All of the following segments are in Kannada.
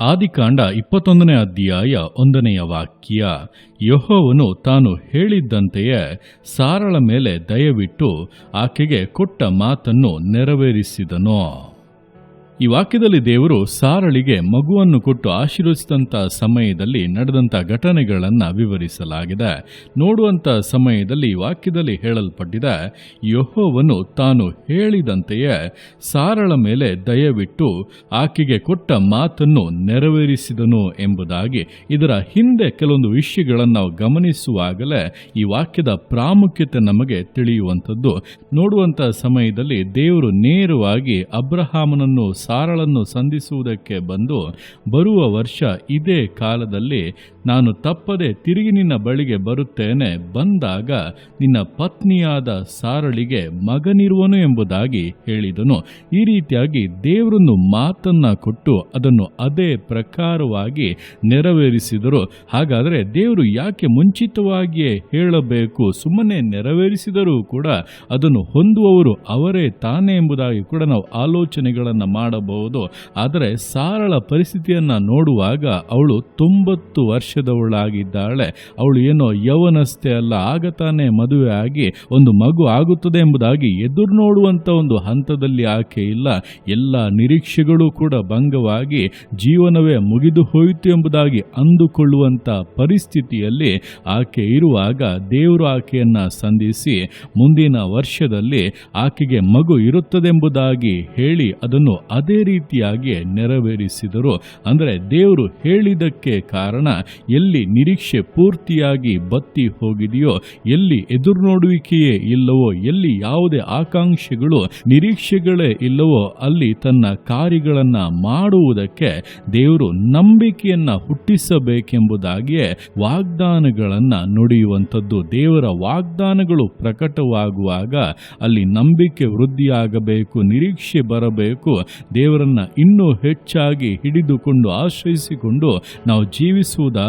ಆದಿಕಾಂಡ ಇಪ್ಪತ್ತೊಂದನೇ ಅಧ್ಯಾಯ ಒಂದನೆಯ ವಾಕ್ಯ, ಯಹೋವನು ತಾನು ಹೇಳಿದ್ದಂತೆಯೇ ಸಾರಳ ಮೇಲೆ ದಯವಿಟ್ಟು ಆಕೆಗೆ ಕೊಟ್ಟ ಮಾತನ್ನು ನೆರವೇರಿಸಿದನು. ಈ ವಾಕ್ಯದಲ್ಲಿ ದೇವರು ಸಾರಳಿಗೆ ಮಗುವನ್ನು ಕೊಟ್ಟು ಆಶೀರ್ವಿಸಿದಂಥ ಸಮಯದಲ್ಲಿ ನಡೆದಂಥ ಘಟನೆಗಳನ್ನು ವಿವರಿಸಲಾಗಿದೆ. ನೋಡುವಂಥ ಸಮಯದಲ್ಲಿ ವಾಕ್ಯದಲ್ಲಿ ಹೇಳಲ್ಪಟ್ಟಿದೆ, ಯಹೋವನು ತಾನು ಹೇಳಿದಂತೆಯೇ ಸಾರಳ ಮೇಲೆ ದಯವಿಟ್ಟು ಆಕೆಗೆ ಕೊಟ್ಟ ಮಾತನ್ನು ನೆರವೇರಿಸಿದನು ಎಂಬುದಾಗಿ ಇದರ ಹಿಂದೆ ಕೆಲವೊಂದು ವಿಷಯಗಳನ್ನು ಗಮನಿಸುವಾಗಲೇ ಈ ವಾಕ್ಯದ ಪ್ರಾಮುಖ್ಯತೆ ನಮಗೆ ತಿಳಿಯುವಂಥದ್ದು. ನೋಡುವಂಥ ಸಮಯದಲ್ಲಿ ದೇವರು ನೇರವಾಗಿ ಅಬ್ರಹಾಮನನ್ನು ಸಾರಳನ್ನು ಸಂಧಿಸುವುದಕ್ಕೆ ಬಂದು ಬರುವ ವರ್ಷ ಇದೇ ಕಾಲದಲ್ಲಿ ನಾನು ತಪ್ಪದೆ ತಿರುಗಿ ನಿನ್ನ ಬಳಿಗೆ ಬರುತ್ತೇನೆ. ಬಂದಾಗ ನಿನ್ನ ಪತ್ನಿಯಾದ ಸಾರಳಿಗೆ ಮಗನಿರುವನು ಎಂಬುದಾಗಿ ಹೇಳಿದನು. ಈ ರೀತಿಯಾಗಿ ದೇವರನ್ನು ಮಾತನ್ನ ಕೊಟ್ಟು ಅದನ್ನು ಅದೇ ಪ್ರಕಾರವಾಗಿ ನೆರವೇರಿಸಿದರು. ಹಾಗಾದರೆ ದೇವರು ಯಾಕೆ ಮುಂಚಿತವಾಗಿಯೇ ಹೇಳಬೇಕು? ಸುಮ್ಮನೆ ನೆರವೇರಿಸಿದರೂ ಕೂಡ ಅದನ್ನು ಹೊಂದುವವರು ಅವರೇ ತಾನೇ ಎಂಬುದಾಗಿ ಕೂಡ ನಾವು ಆಲೋಚನೆಗಳನ್ನು ಮಾಡಬಹುದು. ಆದರೆ ಸಾರಳ ಪರಿಸ್ಥಿತಿಯನ್ನು ನೋಡುವಾಗ ಅವಳು ತೊಂಬತ್ತು ವರ್ಷದವಳಾಗಿದ್ದಾಳೆ ಅವಳು ಏನೋ ಯವನಸ್ಥೆ ಅಲ್ಲ, ಆಗ ತಾನೇ ಮದುವೆ ಆಗಿ ಒಂದು ಮಗು ಆಗುತ್ತದೆ ಎಂಬುದಾಗಿ ಎದುರು ನೋಡುವಂಥ ಒಂದು ಹಂತದಲ್ಲಿ ಆಕೆ ಇಲ್ಲ. ಎಲ್ಲ ನಿರೀಕ್ಷೆಗಳು ಕೂಡ ಭಂಗವಾಗಿ ಜೀವನವೇ ಮುಗಿದು ಹೋಯಿತು ಎಂಬುದಾಗಿ ಅಂದುಕೊಳ್ಳುವಂಥ ಪರಿಸ್ಥಿತಿಯಲ್ಲಿ ಆಕೆ ಇರುವಾಗ ದೇವರು ಆಕೆಯನ್ನ ಸಂಧಿಸಿ ಮುಂದಿನ ವರ್ಷದಲ್ಲಿ ಆಕೆಗೆ ಮಗು ಇರುತ್ತದೆಂಬುದಾಗಿ ಹೇಳಿ ಅದನ್ನು ಅದೇ ರೀತಿಯಾಗಿ ನೆರವೇರಿಸಿದರು. ಅಂದರೆ ದೇವರು ಹೇಳಿದ್ದಕ್ಕೆ ಕಾರಣ ಎಲ್ಲಿ ನಿರೀಕ್ಷೆ ಪೂರ್ತಿಯಾಗಿ ಬತ್ತಿ ಹೋಗಿದೆಯೋ, ಎಲ್ಲಿ ಎದುರು ನೋಡುವಿಕೆಯೇ ಇಲ್ಲವೋ, ಎಲ್ಲಿ ಯಾವುದೇ ಆಕಾಂಕ್ಷೆಗಳು ನಿರೀಕ್ಷೆಗಳೇ ಇಲ್ಲವೋ, ಅಲ್ಲಿ ತನ್ನ ಕಾರ್ಯಗಳನ್ನು ಮಾಡುವುದಕ್ಕೆ ದೇವರು ನಂಬಿಕೆಯನ್ನ ಹುಟ್ಟಿಸಬೇಕೆಂಬುದಾಗಿಯೇ ವಾಗ್ದಾನಗಳನ್ನು ನುಡಿಯುವಂಥದ್ದು. ದೇವರ ವಾಗ್ದಾನಗಳು ಪ್ರಕಟವಾಗುವಾಗ ಅಲ್ಲಿ ನಂಬಿಕೆ ವೃದ್ಧಿಯಾಗಬೇಕು, ನಿರೀಕ್ಷೆ ಬರಬೇಕು. ದೇವರನ್ನ ಇನ್ನೂ ಹೆಚ್ಚಾಗಿ ಹಿಡಿದುಕೊಂಡು, ಆಶ್ರಯಿಸಿಕೊಂಡು ನಾವು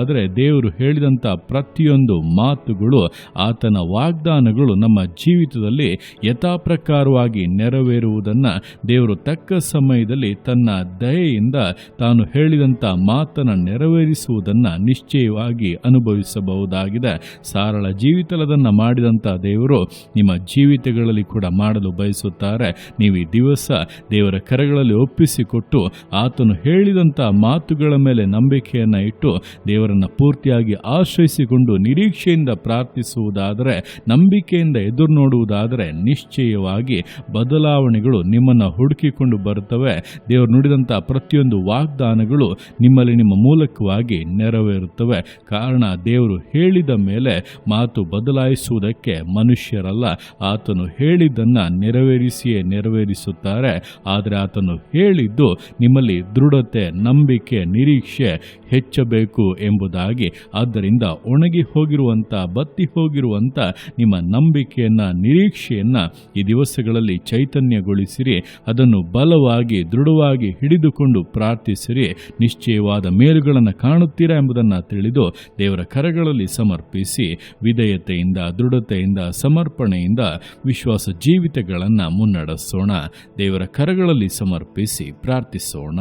ಜೀವಿಸುವುದಾದರೆ ದೇವರು ಹೇಳಿದಂಥ ಪ್ರತಿಯೊಂದು ಮಾತುಗಳು, ಆತನ ವಾಗ್ದಾನಗಳು ನಮ್ಮ ಜೀವಿತದಲ್ಲಿ ಯಥಾಪ್ರಕಾರವಾಗಿ ನೆರವೇರುವುದನ್ನು ದೇವರು ತಕ್ಕ ಸಮಯದಲ್ಲಿ ತನ್ನ ದಯೆಯಿಂದ ತಾನು ಹೇಳಿದಂಥ ಮಾತನ್ನು ನೆರವೇರಿಸುವುದನ್ನು ನಿಶ್ಚಯವಾಗಿ ಅನುಭವಿಸಬಹುದಾಗಿದೆ. ಸಾರಳ ಜೀವಿತಲದನ್ನು ಮಾಡಿದಂಥ ದೇವರು ನಿಮ್ಮ ಜೀವಿತಗಳಲ್ಲಿ ಕೂಡ ಮಾಡಲು ಬಯಸುತ್ತಾರೆ. ನೀವು ಈ ದಿವಸ ದೇವರ ಕರೆಗಳಲ್ಲಿ ಒಪ್ಪಿಸಿಕೊಟ್ಟು, ಆತನು ಹೇಳಿದಂಥ ಮಾತುಗಳ ಮೇಲೆ ನಂಬಿಕೆಯನ್ನು ಇಟ್ಟು ದೇವರನ್ನು ಪೂರ್ತಿಯಾಗಿ ಆಶ್ರಯಿಸಿಕೊಂಡು ನಿರೀಕ್ಷೆಯಿಂದ ಪ್ರಾರ್ಥಿಸುವುದಾದರೆ, ನಂಬಿಕೆಯಿಂದ ಎದುರು ನೋಡುವುದಾದರೆ ನಿಶ್ಚಯವಾಗಿ ಬದಲಾವಣೆಗಳು ನಿಮ್ಮನ್ನು ಹುಡುಕಿಕೊಂಡು ಬರುತ್ತವೆ. ದೇವರು ನುಡಿದಂಥ ಪ್ರತಿಯೊಂದು ವಾಗ್ದಾನಗಳು ನಿಮ್ಮಲ್ಲಿ ನಿಮ್ಮ ಮೂಲಕವಾಗಿ ನೆರವೇರುತ್ತವೆ. ಕಾರಣ ದೇವರು ಹೇಳಿದ ಮೇಲೆ ಮಾತು ಬದಲಾಯಿಸುವುದಕ್ಕೆ ಮನುಷ್ಯರಲ್ಲ, ಆತನು ಹೇಳಿದ್ದನ್ನು ನೆರವೇರಿಸಿಯೇ ನೆರವೇರಿಸುತ್ತಾರೆ. ಆದರೆ ಆತನು ಹೇಳಿದ್ದು ನಿಮ್ಮಲ್ಲಿ ದೃಢತೆ, ನಂಬಿಕೆ, ನಿರೀಕ್ಷೆ ಹೆಚ್ಚಬೇಕು ಎಂಬುದಾಗಿ ಆದ್ದರಿಂದ ಒಣಗಿ ಹೋಗಿರುವಂಥ, ಬತ್ತಿ ಹೋಗಿರುವಂಥ ನಿಮ್ಮ ನಂಬಿಕೆಯನ್ನು, ನಿರೀಕ್ಷೆಯನ್ನು ಈ ದಿವಸಗಳಲ್ಲಿ ಚೈತನ್ಯಗೊಳಿಸಿರಿ. ಅದನ್ನು ಬಲವಾಗಿ, ದೃಢವಾಗಿ ಹಿಡಿದುಕೊಂಡು ಪ್ರಾರ್ಥಿಸಿರಿ. ನಿಶ್ಚಯವಾದ ಮೇಲುಗಳನ್ನು ಕಾಣುತ್ತೀರಾ ಎಂಬುದನ್ನು ತಿಳಿದು ದೇವರ ಕರಗಳಲ್ಲಿ ಸಮರ್ಪಿಸಿ ವಿಧೇಯತೆಯಿಂದ, ದೃಢತೆಯಿಂದ, ಸಮರ್ಪಣೆಯಿಂದ ವಿಶ್ವಾಸ ಜೀವಿತಗಳನ್ನು ಮುನ್ನಡೆಸೋಣ. ದೇವರ ಕರಗಳಲ್ಲಿ ಸಮರ್ಪಿಸಿ ಪ್ರಾರ್ಥಿಸೋಣ.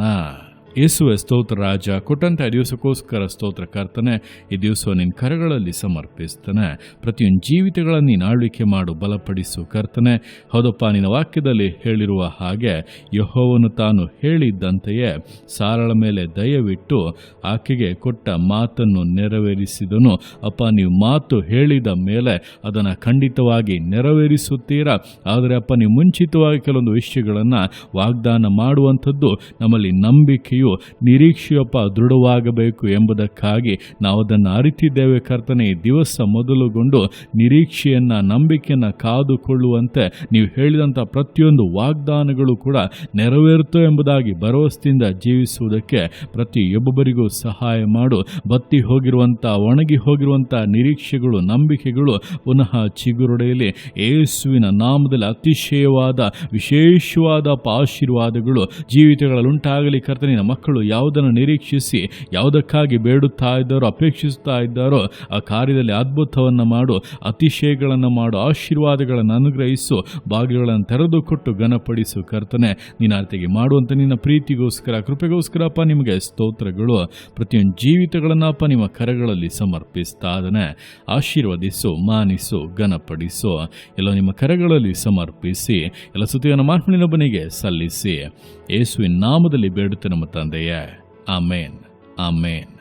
ಯೇಸುವೆ ಸ್ತೋತ್ರ ರಾಜ. ಕೊಟ್ಟಂಥ ದಿವಸಕ್ಕೋಸ್ಕರ ಸ್ತೋತ್ರ ಕರ್ತನೆ, ಈ ದಿವಸ ನಿನ್ನ ಕರಗಳಲ್ಲಿ ಸಮರ್ಪಿಸ್ತಾನೆ. ಪ್ರತಿಯೊಂದು ಜೀವಿತಗಳನ್ನು ನೀನು ಆಳ್ವಿಕೆ ಮಾಡು, ಬಲಪಡಿಸು ಕರ್ತನೆ. ಹೌದಪ್ಪ, ನಿನ್ನ ವಾಕ್ಯದಲ್ಲಿ ಹೇಳಿರುವ ಹಾಗೆ ಯಹೋವನು ತಾನು ಹೇಳಿದ್ದಂತೆಯೇ ಸಾರಳ ಮೇಲೆ ದಯವಿಟ್ಟು ಆಕೆಗೆ ಕೊಟ್ಟ ಮಾತನ್ನು ನೆರವೇರಿಸಿದನು. ಅಪ್ಪ, ನೀವು ಮಾತು ಹೇಳಿದ ಮೇಲೆ ಅದನ್ನು ಖಂಡಿತವಾಗಿ ನೆರವೇರಿಸುತ್ತೀರಾ? ಆದರೆ ಅಪ್ಪ, ನೀವು ಮುಂಚಿತವಾಗಿ ಕೆಲವೊಂದು ವಿಷಯಗಳನ್ನು ವಾಗ್ದಾನ ಮಾಡುವಂಥದ್ದು ನಮ್ಮಲ್ಲಿ ನಂಬಿಕೆಯು ನಿರೀಕ್ಷೆಯಪ್ಪ ದೃಢವಾಗಬೇಕು ಎಂಬುದಕ್ಕಾಗಿ ನಾವು ಅದನ್ನು ಅರಿತಿದ್ದೇವೆ. ಕರ್ತನೆ ದಿವಸ ಮೊದಲುಗೊಂಡು ನಿರೀಕ್ಷೆಯನ್ನ, ನಂಬಿಕೆಯನ್ನ ಕಾದುಕೊಳ್ಳುವಂತೆ ನೀವು ಹೇಳಿದಂಥ ಪ್ರತಿಯೊಂದು ವಾಗ್ದಾನಗಳು ಕೂಡ ನೆರವೇರುತ್ತೋ ಎಂಬುದಾಗಿ ಭರವಸೆಯಿಂದ ಜೀವಿಸುವುದಕ್ಕೆ ಪ್ರತಿಯೊಬ್ಬೊಬ್ಬರಿಗೂ ಸಹಾಯ ಮಾಡು. ಬತ್ತಿ ಹೋಗಿರುವಂಥ, ಒಣಗಿ ಹೋಗಿರುವಂಥ ನಿರೀಕ್ಷೆಗಳು, ನಂಬಿಕೆಗಳು ಪುನಃ ಚಿಗುರುಡೆಯಲ್ಲಿ ಯೇಸುವಿನ ನಾಮದಲ್ಲಿ ಅತಿಶಯವಾದ, ವಿಶೇಷವಾದ ಆಶೀರ್ವಾದಗಳು ಜೀವಿತಗಳಲ್ಲಿ ಉಂಟಾಗಲಿ. ಕರ್ತನೆ, ನಮ್ಮ ಮಕ್ಕಳು ಯಾವುದನ್ನು ನಿರೀಕ್ಷಿಸಿ, ಯಾವುದಕ್ಕಾಗಿ ಬೇಡುತ್ತಾ ಇದ್ದಾರೋ ಅಪೇಕ್ಷಿಸ್ತಾ ಇದ್ದಾರೋ, ಆ ಕಾರ್ಯದಲ್ಲಿ ಅದ್ಭುತವನ್ನು ಮಾಡು, ಅತಿಶಯಗಳನ್ನು ಮಾಡು, ಆಶೀರ್ವಾದಗಳನ್ನು ಅನುಗ್ರಹಿಸು, ಭಾಗ್ಯಗಳನ್ನು ತೆರೆದುಕೊಟ್ಟು ಘನಪಡಿಸು ಕರ್ತನೆ. ನಿನ್ನ ಅರ್ಥಿಗೆ ಮಾಡುವಂಥ ನಿನ್ನ ಪ್ರೀತಿಗೋಸ್ಕರ ಕೃಪೆಗೋಸ್ಕರಪ್ಪ ನಿಮಗೆ ಸ್ತೋತ್ರಗಳು. ಪ್ರತಿಯೊಂದು ಜೀವಿತಗಳನ್ನಪ್ಪ ನಿಮ್ಮ ಕರಗಳಲ್ಲಿ ಸಮರ್ಪಿಸ್ತಾ ಇದ್ದಾನೆ. ಆಶೀರ್ವದಿಸು, ಮಾನಿಸು, ಘನಪಡಿಸು. ಎಲ್ಲ ನಿಮ್ಮ ಕರಗಳಲ್ಲಿ ಸಮರ್ಪಿಸಿ, ಎಲ್ಲ ಸುತ್ತಿಯನ್ನು ಮಾರ್ಪಣಿನೊಬ್ಬನಿಗೆ ಸಲ್ಲಿಸಿ. ಯೇಸುವಿನ ನಾಮದಲ್ಲಿ ಬೇಡುತ್ತೆ ನಮ್ಮ ತಂದೆಯೇ ಆಮೇನ್ ಆಮೇನ್